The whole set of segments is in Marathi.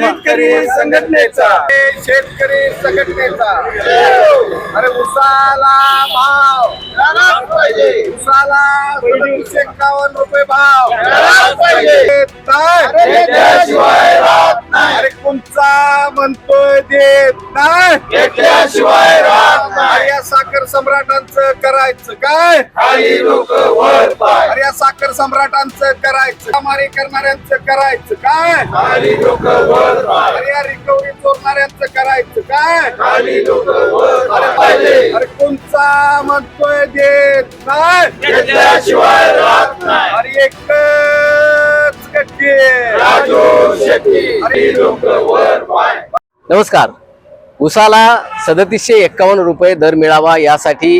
शेतकरी संघटनेचा. शेतकरी संघटनेचा. अरे उसाला भाव. उसाला दोनशे एक्कावन्न रुपये भाव अरे कोणचा म्हणतोय देत नाही या साखर सम्राटांचं करायचं काय अरे या साखर सम्राटांचं करायचं मारे करणाऱ्यांचं करायचं काय अरे या रिकव्हरी चोरणाऱ्यांचं करायचं काय अरे कोण कोणचा म्हणतोय देत नाही. अरे नमस्कार. उसाला सदतीसशे एक्कावन्न रुपये दर मिळावा यासाठी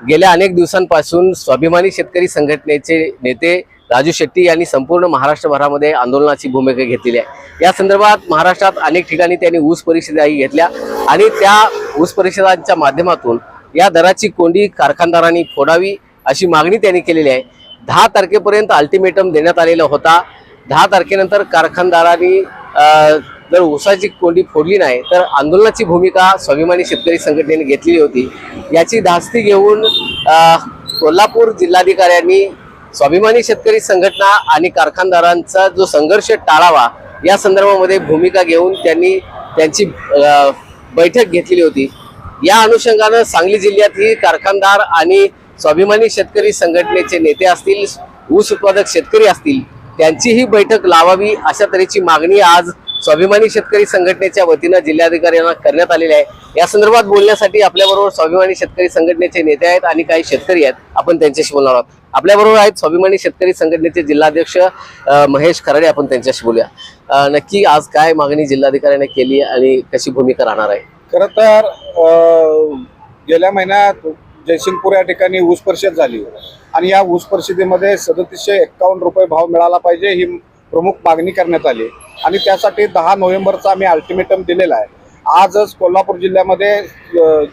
गेल्या अनेक दिवसांपासून स्वाभिमानी शेतकरी संघटनेचे नेते राजू शेट्टी यांनी संपूर्ण महाराष्ट्रभरामध्ये आंदोलनाची भूमिका घेतलेली आहे. या संदर्भात महाराष्ट्रात अनेक ठिकाणी त्यांनी ऊस परिषदाही घेतल्या आणि त्या ऊस परिषदांच्या माध्यमातून या दराची कोंडी कारखानदारांनी फोडावी अशी मागणी त्यांनी केलेली आहे. दहा तारखेपर्यंत अल्टिमेटम देण्यात आलेला होता. दहा तारखेनंतर कारखानदारांनी जर ऊसाची कोंडी फोडली नाही तर आंदोलनाची भूमिका स्वाभिमानी शेतकरी संघटनेने घेतलेली होती. याची धास्ती घेऊन कोल्हापूर जिल्हाधिकाऱ्यांनी स्वाभिमानी शेतकरी संघटना आणि कारखानदारांचा जो संघर्ष टाळावा या संदर्भामध्ये भूमिका घेऊन त्यांनी त्यांची बैठक घेतलेली होती. या अनुषंगानं सांगली जिल्ह्यातही कारखानदार आणि स्वाभिमानी शेतकरी संघटनेचे नेते असतील ऊस उत्पादक शेतकरी असतील त्यांचीही बैठक लावावी अशा तऱ्हेची मागणी आज स्वाभिमानी शेतकरी संघटनेच्या वतीनं जिल्हाधिकाऱ्यांना करण्यात आलेली आहे. या संदर्भात बोलण्यासाठी आपल्याबरोबर स्वाभिमानी शेतकरी संघटनेचे नेते आहेत आणि काही शेतकरी आहेत. आपण त्यांच्याशी बोलणार आहोत. आपल्याबरोबर आहेत स्वाभिमानी शेतकरी संघटनेचे जिल्हाध्यक्ष महेश खराडे. आपण त्यांच्याशी बोलूया. नक्की आज काय मागणी जिल्हाधिकाऱ्याने केली आणि कशी भूमिका राहणार आहे? खरं तर गेल्या महिन्यात जयसिंगपूर या ठिकाणी ऊस परिषद झाली. आणि या ऊस परिषदेमध्ये सदतीसशे एक्कावन्न रुपये भाव मिळाला पाहिजे ही प्रमुख मागणी करण्यात आली. आणि त्यासाठी दहा नोव्हेंबरचा आम्ही अल्टिमेटम दिलेला आहे. आजच कोल्हापूर जिल्ह्यामध्ये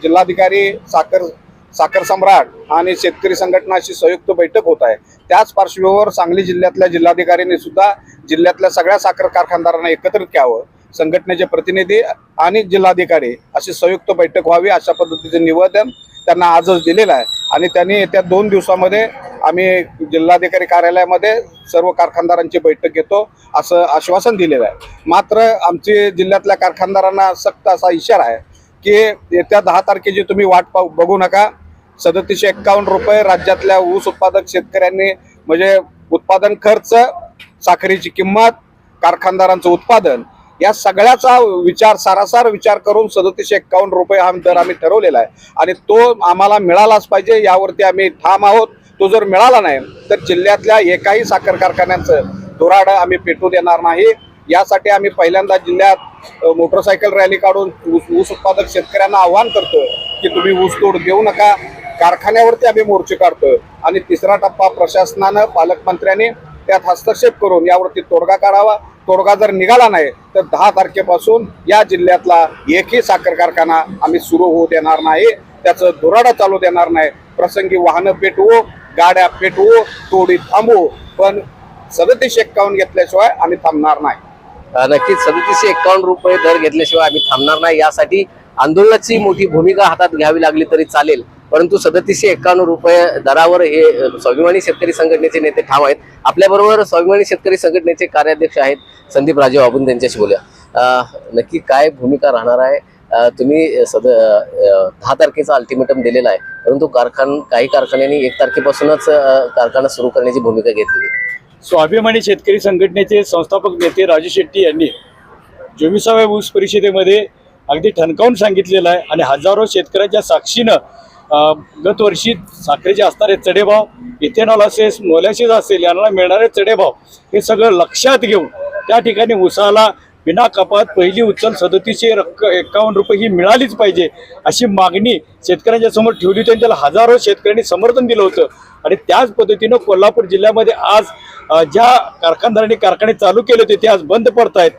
जिल्हाधिकारी साखर साखर सम्राट आणि शेतकरी संघटनाची संयुक्त बैठक होत आहे. त्याच पार्श्वभूमीवर सांगली जिल्ह्यातल्या जिल्हाधिकाऱ्यांनी सुद्धा जिल्ह्यातल्या सगळ्या साखर कारखानदारांना एकत्रित घ्यावं संघटनेचे प्रतिनिधी आणि जिल्हाधिकारी अशी संयुक्त बैठक व्हावी अशा पद्धतीचे निवेदन त्यांना आजच दिलेलं आहे. आणि त्यांनी येत्या दोन दिवसामध्ये आम्ही जिल्हाधिकारी कार्यालयामध्ये सर्व कारखानदारांची बैठक घेतो असं आश्वासन दिलेलं आहे. मात्र आमची जिल्ह्यातल्या कारखानदारांना सक्त असा इशारा आहे की येत्या दहा तारखेची तुम्ही वाट पाहू बघू नका. सदतीसशे एक्कावन्न रुपये राज्यातल्या ऊस उत्पादक शेतकऱ्यांनी म्हणजे उत्पादन खर्च साखरेची किंमत कारखानदारांचं उत्पादन या सगळ्याचा विचार सारासार विचार करून सदतीसशे एक्कावन्न रुपये हा दर आम्ही ठरवलेला आहे. आणि तो आम्हाला मिळालाच पाहिजे यावरती आम्ही ठाम आहोत. तो जर मिळाला नाही तर जिल्ह्यातल्या एकाही साखर कारखान्यांचं धुराडं आम्ही पेटू देणार नाही. यासाठी आम्ही पहिल्यांदा जिल्ह्यात मोटरसायकल रॅली काढून ऊस ऊस उत्पादक शेतकऱ्यांना आव्हान करतो की तुम्ही ऊसतोड देऊ नका. कारखान्यावरती आम्ही मोर्चे काढतोय. आणि तिसरा टप्पा प्रशासनानं पालकमंत्र्यांनी त्यात हस्तक्षेप करून यावरती तोडगा काढावा. तोडगा जर निघाला नाही तर दहा तारखेपासून या जिल्ह्यातला एकही साखर कारखाना आम्ही सुरू होऊ देणार नाही. त्याचं धुराडा चालू देणार नाही. प्रसंगी वाहनं पेटवू गाड्या पेटवू तोडी थांबवू पण सदतीस एक्कावन्न घेतल्याशिवाय आम्ही थांबणार नाही. नक्कीच सदतीसशे एक्कावन्न रुपये दर घेतल्याशिवाय आम्ही थांबणार नाही. यासाठी आंदोलनाची मोठी भूमिका हातात घ्यावी लागली तरी चालेल. परंतु सदतीसशे एक्कावन्न रुपये दरावर हे स्वाभिमानी शेतकरी संघटनेचे नेते ठाम आहेत. आपल्याबरोबर स्वाभिमानी शेतकरी संघटनेचे कार्याध्यक्ष आहेत संदीप राजे आपण त्यांच्याशी बोलूया. नक्की काय भूमिका राहणार आहे? तुम्ही सद दहा तारखेचा अल्टिमेटम दिलेला आहे. परंतु कारखान काही कारखान्यांनी एक तारखेपासूनच कारखाना सुरू करण्याची भूमिका घेतलेली आहे. स्वाभिमानी शेतकरी संघटनेचे संस्थापक नेते राजू शेट्टी यांनी चोवीसाव्या ऊस परिषदेमध्ये अगदी ठणकावून सांगितलेलं आहे आणि हजारो शेतकऱ्यांच्या साक्षीनं गतवर्षी साखरेचे असणारे चढेभाव इथेनॉल असेल मोलॅसिस असेल यांना मिळणारे चढेभाव हे सगळं लक्षात घेऊन त्या ठिकाणी उसाला विना कपात पहिली उचल सदतीसशे रक्क एक्कावन्न रुपये ही मिळालीच पाहिजे अशी मागणी शेतकऱ्यांच्या समोर ठेवली होती आणि त्याला हजारो शेतकऱ्यांनी समर्थन दिलं होतं. आणि त्याच पद्धतीनं कोल्हापूर जिल्ह्यामध्ये आज ज्या कारखानदारांनी कारखाने चालू केले होते ते आज बंद पडत आहेत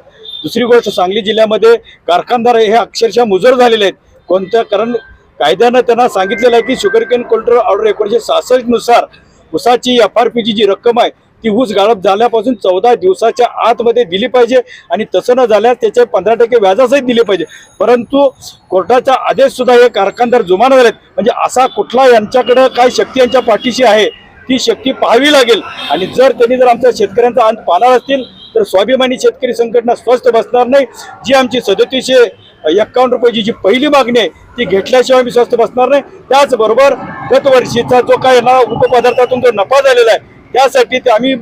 दुसरी गोष्ट सांगली जिल्ह्यामध्ये कारखानदार हे अक्षरशः मुजर झालेले आहेत. कोणत्या कारण कायद्यानं त्यांना सांगितलेलं आहे की शुगरकेन कोल्टर ऑर्डर एकोणीशे सहासष्टनुसार उसाची एफ आर पीची जी रक्कम आहे ती ऊस गाळप झाल्यापासून चौदा दिवसाच्या आतमध्ये दिली पाहिजे आणि तसं न झाल्यास त्याचे पंधरा टक्के व्याजासहित दिले पाहिजे. परंतु कोर्टाचा आदेश सुद्धा हे कारखानदार जुमान झालेत म्हणजे असा कुठला यांच्याकडं काय शक्ती यांच्या पाठीशी आहे ती शक्ती पाहावी लागेल. आणि जर त्यांनी जर आमच्या शेतकऱ्यांचा अंत पाहणार असतील तर स्वाभिमानी शेतकरी संघटना स्वस्थ बसणार नाही जी आमची सदतीसशे एक्कावन्न रुपयाची जी पहिली मागणी आहे ती घेतल्याशिवाय मी स्वस्त बसणार नाही. त्याचबरोबर गतवर्षीचा जो काय ना उपपदार्थातून जो नफा झालेला आहे त्यासाठी ते आम्ही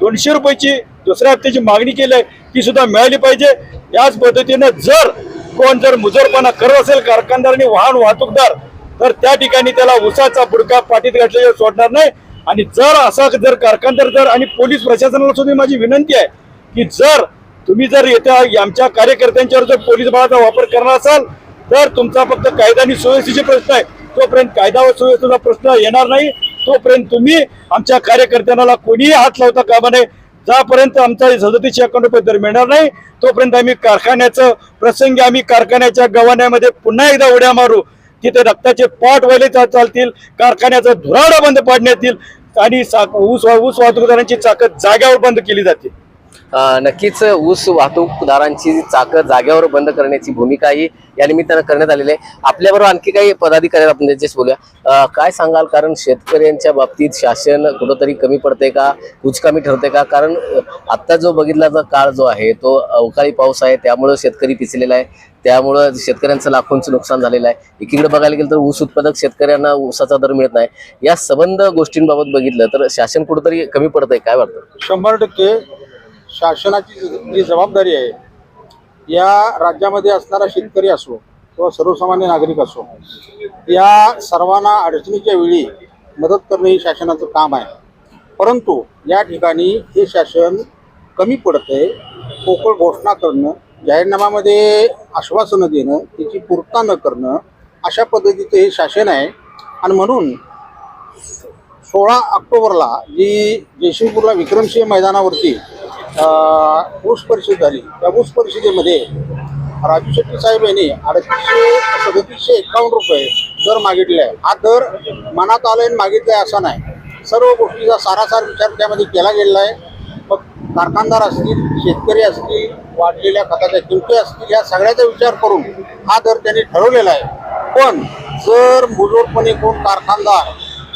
दोनशे रुपयाची दुसऱ्या हप्त्याची मागणी केली आहे ती सुद्धा मिळाली पाहिजे. याच पद्धतीनं जर कोण जर मुजोरपणा करत असेल कारखानदार आणि वाहन वाहतूकदार तर त्या ठिकाणी त्याला उसाचा बुडका पाठीत घातल्याशिवाय सोडणार नाही. आणि जर असा जर कारखानदार जर आणि पोलीस प्रशासनाला सुद्धा माझी विनंती आहे की जर तुम्ही जर येत्या आमच्या कार्यकर्त्यांच्यावर जर पोलीस बळाचा वापर करणार असाल तर तुमचा फक्त कायदा आणि सुव्यवस्थेचे प्रश्न आहे. तोपर्यंत कायदा व सुव्यवस्थेचा प्रश्न येणार नाही. तोपर्यंत तुम्ही आमच्या कार्यकर्त्यांना कोणीही हात लावता कामा नये. जापर्यंत आमचा सदतीसशे अकाउंट रुपये दर मिळणार नाही. तोपर्यंत आम्ही कारखान्याचं प्रसंगी आम्ही कारखान्याच्या गव्हाण्यामध्ये पुन्हा एकदा उड्या मारू. तिथे रक्ताचे पाट वाहिले चालतील. कारखान्याचा धुराडा बंद पाडण्यात येईल आणि ऊस ऊस वाहतूकदारांची चाकत जाग्यावर बंद केली जाते नक्कीच ऊस वाहतूकदारांची चाकं जागेवर बंद करण्याची भूमिकाही या निमित्तानं करण्यात आलेली आहे. आपल्याबरोबर आणखी काही पदाधिकारी आपण त्यांच्याशी बोलूया. काय सांगाल? कारण शेतकऱ्यांच्या बाबतीत शासन कुठंतरी कमी पडते का? कुचकामी ठरते का? कारण आत्ता जो बघितला जो काळ जो आहे तो अवकाळी पाऊस आहे त्यामुळं शेतकरी पिचलेला आहे. त्यामुळं शेतकऱ्यांचं लाखोंचं नुकसान झालेलं आहे. एकीकडे बघायला गेलं तर ऊस उत्पादक शेतकऱ्यांना ऊसाचा दर मिळत नाही. या संबंध गोष्टींबाबत बघितलं तर शासन कुठंतरी कमी पडतंय काय वाटतं? शंभर टक्के शासनाची जी जबाबदारी आहे या राज्यामध्ये असणारा शेतकरी असो किंवा सर्वसामान्य नागरिक असो या सर्वांना अडचणीच्या वेळी मदत करणे हे शासनाचं काम आहे. परंतु या ठिकाणी हे शासन कमी पडतंय पोकळ घोषणा करणं जाहीरनाम्यामध्ये आश्वासनं देणं त्याची पूर्तता न करणं अशा पद्धतीचं हे शासन आहे. आणि म्हणून सोळा ऑक्टोबरला जी जयसिंगपूरला विक्रमसिंह मैदानावरती ऊस परिषद झाली. त्या ऊस परिषदेमध्ये राजू शेट्टी साहेब यांनी अडतीसशे सदतीसशे एकावन्न रुपये दर मागितले आहे. हा दर मनात आलाय आणि मागितलाय असा नाही. सर्व गोष्टीचा सारासार विचार त्यामध्ये केला गेलेला आहे. मग कारखानदार असतील शेतकरी असतील वाढलेल्या खताच्या किमती असतील या सगळ्याचा विचार करून हा दर त्यांनी ठरवलेला आहे. पण जर मुजोरपणे कोण कारखानदार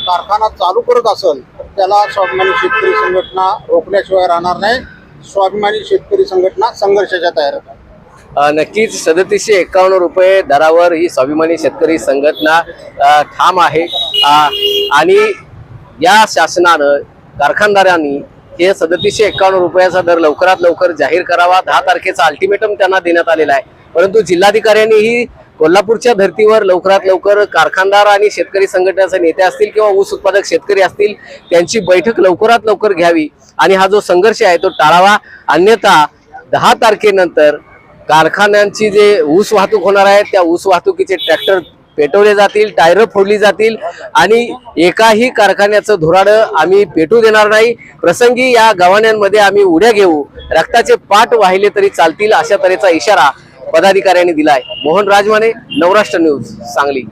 कारखाना चालू करत असेल तर त्याला स्वाभिमानी शेतकरी संघटना रोखल्याशिवाय राहणार नाही. स्वाभिमानी शेतकरी संघटना संघर्षाच्या तयारीत आहे. नक्कीच सदतीसशे एकावन्न रुपये दरावर ही स्वाभिमानी शेतकरी संघटना ठाम आहे. आणि या शासनानं कारखानदारांनी हे सदतीसशे एकावन्न रुपयाचा दर लवकरात लवकर जाहीर करावा. दहा तारखेचा अल्टिमेटम त्यांना देण्यात आलेला आहे. परंतु जिल्हाधिकाऱ्यांनीही कोल्हापूरच्या धर्तीवर लवकरात लवकर कारखानदार आणि शेतकरी संघटनेचे नेते असतील किंवा ऊस उत्पादक शेतकरी असतील त्यांची बैठक लवकरात लवकर घ्यावी. आणि हा जो संघर्ष आहे तो टाळावा. अन्यथा दहा तारखेनंतर कारखान्यांची जे ऊस वाहतूक होणार आहे त्या ऊस वाहतुकीचे ट्रॅक्टर पेटवले जातील टायर फोडली जातील आणि एकाही कारखान्याचं धुराडं आम्ही पेटू देणार नाही. प्रसंगी या गव्हाण्यांमध्ये आम्ही उड्या घेऊ. रक्ताचे पाठ वाहिले तरी चालतील अशा तऱ्हेचा इशारा पदाधिकाऱ्यांनी दिलाय. मोहन राजमाने नवराष्ट्र न्यूज सांगली.